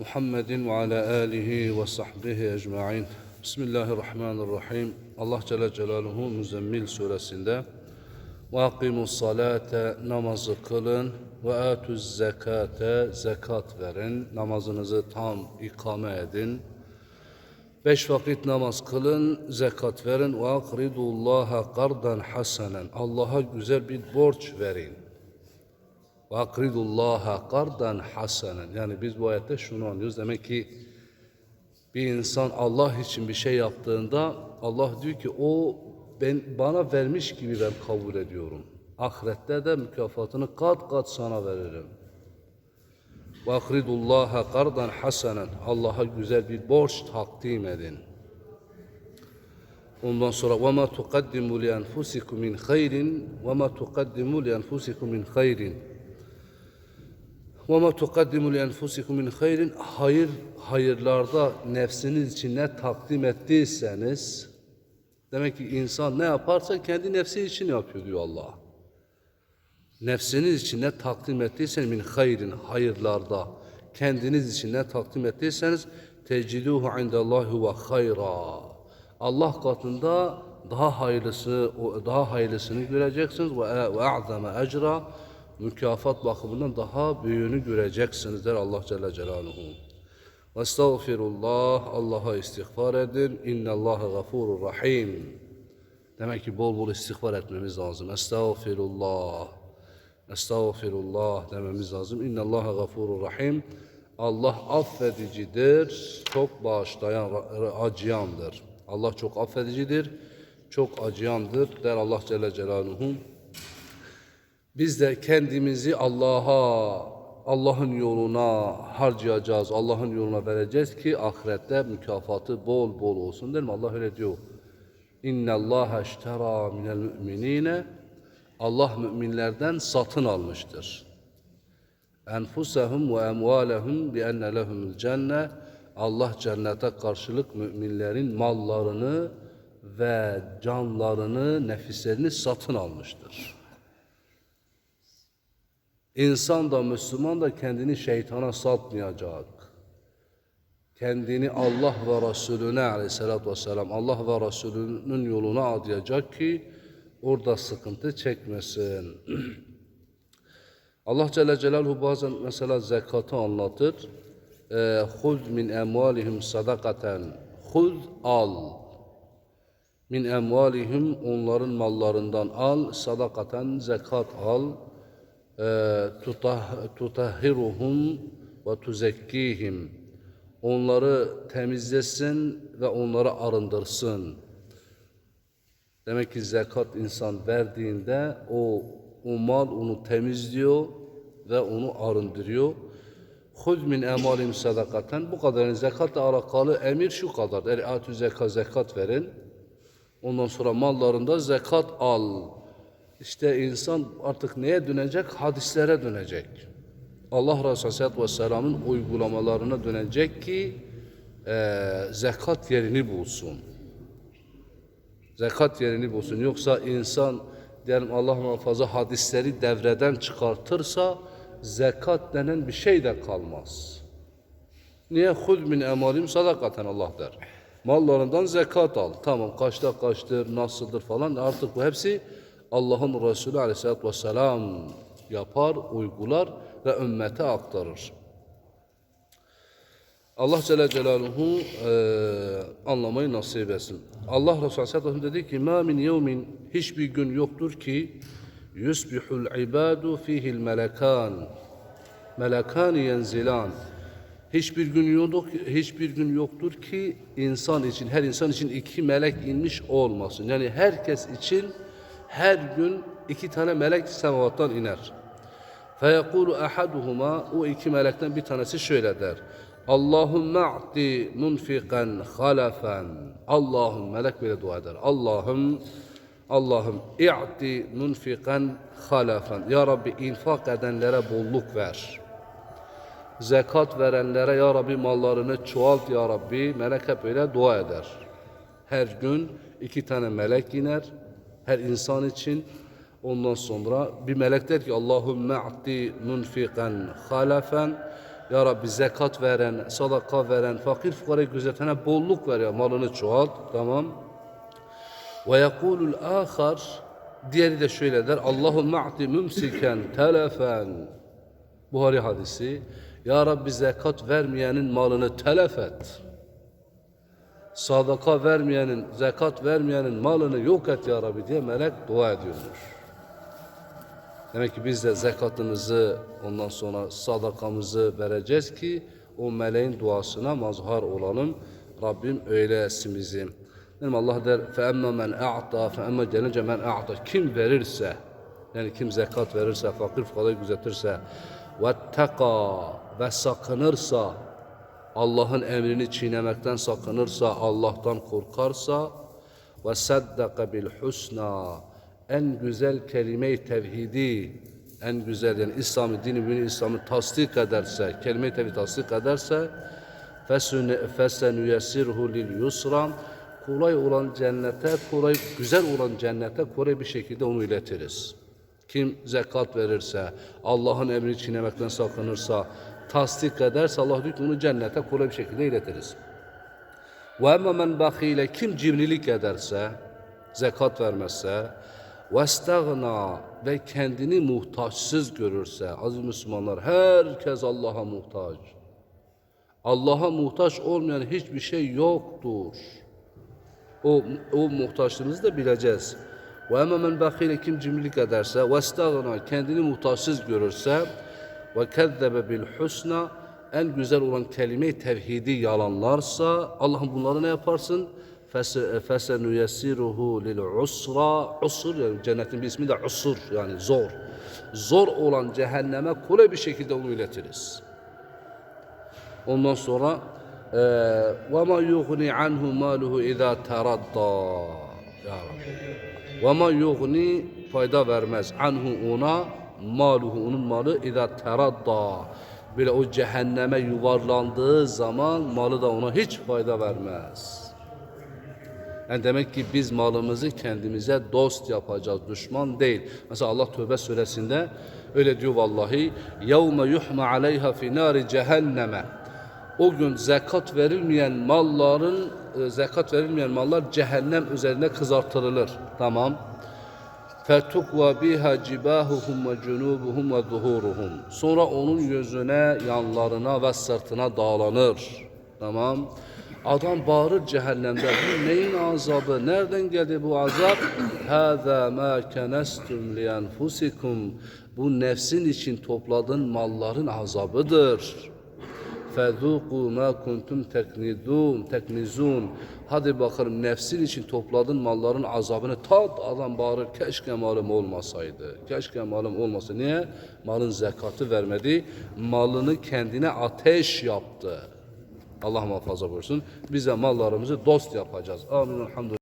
Muhammed ve ala alihi ve sahbihi ecmain. Bismillahirrahmanirrahim. Allah Celle Celaluhu Müzzemmil suresinde ve akimus salate namazı kılın ve atuz zekate zekat verin. Namazınızı tam ikame edin. Beş vakit namaz kılın, zekat verin. Ve akridullaha kardan hasenen. Allah'a güzel bir borç verin. Ve akridullaha kardan hasenen. Yani biz bu ayette şunu anlıyoruz. Demek ki bir insan Allah için bir şey yaptığında Allah diyor ki o ben bana vermiş gibi ben kabul ediyorum. Ahirette de mükafatını kat kat sana veririm. Ve akridullaha kardan hasenen. Allah'a güzel bir borç takdim edin. Ondan sonra وَمَا تُقَدِّمُوا لِأَنْفُسِكُمْ مِنْ خَيْرٍ وَمَا تُقَدِّمُوا لِأَنْفُسِكُمْ مِنْ خَيْرٍ وَمَا تُقَدِّمُوا لِأَنْفُسِكُمْ مِنْ خَيْرٍ Hayır, hayırlarda nefsiniz için ne takdim ettiyseniz, demek ki insan ne yaparsa kendi nefsi için yapıyor diyor Allah. Nefsiniz için ne takdim ettiyseniz min hayrin, hayırlarda, kendiniz için ne takdim ettiyseniz, teciduhu indallahi ve hayra. Allah katında daha hayırlısı, daha hayırlısını göreceksiniz ve ve a'zama ecra mükafat bakımından daha büyüğünü göreceksiniz der Allah Celle Celaluhu. Estağfirullah, Allah'a istiğfar edin. İnnallâhe gafurur rahim. Demek ki bol bol istiğfar etmemiz lazım. Estağfirullah. Estağfirullah dememiz lazım. İnnallâhe gafurur rahim. Allah affedicidir, çok bağışlayan, acıyandır. Allah çok affedicidir, çok acıyandır der Allah Celle Celaluhu. Biz de kendimizi Allah'a, Allah'ın yoluna harcayacağız, Allah'ın yoluna vereceğiz ki ahirette mükafatı bol bol olsun değil mi? Allah öyle diyor. İnne Allah eştera minel müminine Allah müminlerden satın almıştır. Enfusahum ve emvalehum bi enne lehumul cenne Allah cennete karşılık müminlerin mallarını ve canlarını, nefislerini satın almıştır. İnsan da Müslüman da kendini şeytana satmayacak. Kendini Allah ve Resulüne aleyhissalatü vesselam Allah ve Resulünün yoluna adayacak ki orada sıkıntı çekmesin. Allah Celle Celaluhu bazen mesela zekatı anlatır. Huz min emvalihim sadakaten. Huz al. Min emvalihim onların mallarından al. Sadakaten zekat al. Tutah, tutahhiruhum ve tuzekkihim. Onları temizlesin ve onları arındırsın. Demek ki zekat insan verdiğinde o, o mal onu temizliyor ve onu arındırıyor. Hud min emalim sadakaten bu kadar zekatla alakalı emir şu kadar. Yani atü zekat zekat verin. Ondan sonra mallarında zekat al. İşte insan artık neye dönecek? Hadislere dönecek. Allah Resulü Aleyhisselatü Vesselam'ın uygulamalarına dönecek ki e, zekat yerini bulsun. Zekat yerini bulsun. Yoksa insan diyelim Allah muhafaza hadisleri devreden çıkartırsa zekat denen bir şey de kalmaz. Niye? Hud min emalim sadakaten Allah der. Mallarından zekat al. Tamam kaçta kaçtır, nasıldır falan artık bu hepsi Allah'ın Resulü aleyhissalatü vesselam yapar, uygular ve ümmete aktarır. Allah Celle Celaluhu e, anlamayı nasip etsin. Allah Resulü Aleyhisselatü dedi ki ma min yevmin hiçbir gün yoktur ki yusbihul ibadu fihil melekan melekan yenzilan hiçbir gün yoktur hiçbir gün yoktur ki insan için her insan için iki melek inmiş olmasın. Yani herkes için her gün iki tane melek semavattan iner. Feyekulu ahaduhuma o iki melekten bir tanesi şöyle der. Allahümme a'ti munfiqan halafen. Allah'ım melek böyle dua eder. Allah'ım Allah'ım i'ti munfiqan halafen. Ya Rabbi infak edenlere bolluk ver. Zekat verenlere ya Rabbi mallarını çoğalt ya Rabbi. Melek hep öyle dua eder. Her gün iki tane melek iner. Her insan için Ondan sonra bir melek der ki Allahümme a'ti munfiqan halafen Ya Rabbi zekat veren, sadaka veren, fakir fukarayı gözetene bolluk ver ya malını çoğalt. Tamam. Ve yekulul ahar diğeri de şöyle der. Allahümme a'ti mümsiken telefen. Buhari hadisi. Ya Rabbi zekat vermeyenin malını telef et Sadaka vermeyenin, zekat vermeyenin malını yok et ya Rabbi diye melek dua ediyormuş. Demek ki biz de zekatımızı ondan sonra sadakamızı vereceğiz ki o meleğin duasına mazhar olalım. Rabbim öyle etsin bizi. Dedim Allah der فَاَمَّا مَنْ اَعْطَى فَاَمَّا gelince men اَعْطَى Kim verirse yani kim zekat verirse, fakir fukarayı gözetirse وَاتَّقَى ve sakınırsa Allah'ın emrini çiğnemekten sakınırsa, Allah'tan korkarsa ve saddaka bil husna en güzel kelime-i tevhidi en güzel yani İslam'ı, dini, mümin İslam'ı tasdik ederse, kelime-i tevhid tasdik ederse fesenüyessirhu lil yusran kolay olan cennete, kolay güzel olan cennete kolay bir şekilde onu iletiriz. Kim zekat verirse, Allah'ın emrini çiğnemekten sakınırsa, tasdik ederse Allah diyor ki onu cennete kolay bir şekilde iletiriz. Ve emme men bakile kim cimrilik ederse, zekat vermezse, ve stagna ve kendini muhtaçsız görürse, aziz Müslümanlar herkes Allah'a muhtaç. Allah'a muhtaç olmayan hiçbir şey yoktur. O, o muhtaçlığımızı da bileceğiz. Ve emme men bakile kim cimrilik ederse ve stagna kendini muhtaçsız görürse ve kezzebe bil husna en güzel olan kelime-i tevhidi yalanlarsa Allah'ım bunları ne yaparsın? Fesenüyessiruhu lil usra usur yani cennetin bir ismi de usur yani zor. Zor olan cehenneme kolay bir şekilde onu iletiriz. Ondan sonra ve ma yughni anhu maluhu iza taradda ya Rabbi. Ve ma yughni fayda vermez anhu ona maluhu onun malı iza teradda böyle o cehenneme yuvarlandığı zaman malı da ona hiç fayda vermez. Yani demek ki biz malımızı kendimize dost yapacağız, düşman değil. Mesela Allah Tövbe suresinde öyle diyor vallahi. يَوْمَ يُحْمَ عَلَيْهَا فِي نَارِ cehenneme. O gün zekat verilmeyen malların, e, zekat verilmeyen mallar cehennem üzerine kızartılır. Tamam. Cibahuhum ve cunubuhum ve zuhuruhum. Sonra onun yüzüne, yanlarına ve sırtına dağlanır. Tamam. Adam bağırır cehennemde. Bu neyin azabı? Nereden geldi bu azap? Mâ kenestum li enfusikum. Bu nefsin için topladığın malların azabıdır. فَذُوقُوا مَا كُنْتُمْ تَكْنِزُونَ teknizun. Hadi bakalım nefsin için topladığın malların azabını tat adam bağırır. Keşke malım olmasaydı. Keşke malım olmasa. Niye? Malın zekatı vermedi. Malını kendine ateş yaptı. Allah muhafaza buyursun. Biz de mallarımızı dost yapacağız. Amin. Elhamdülillah.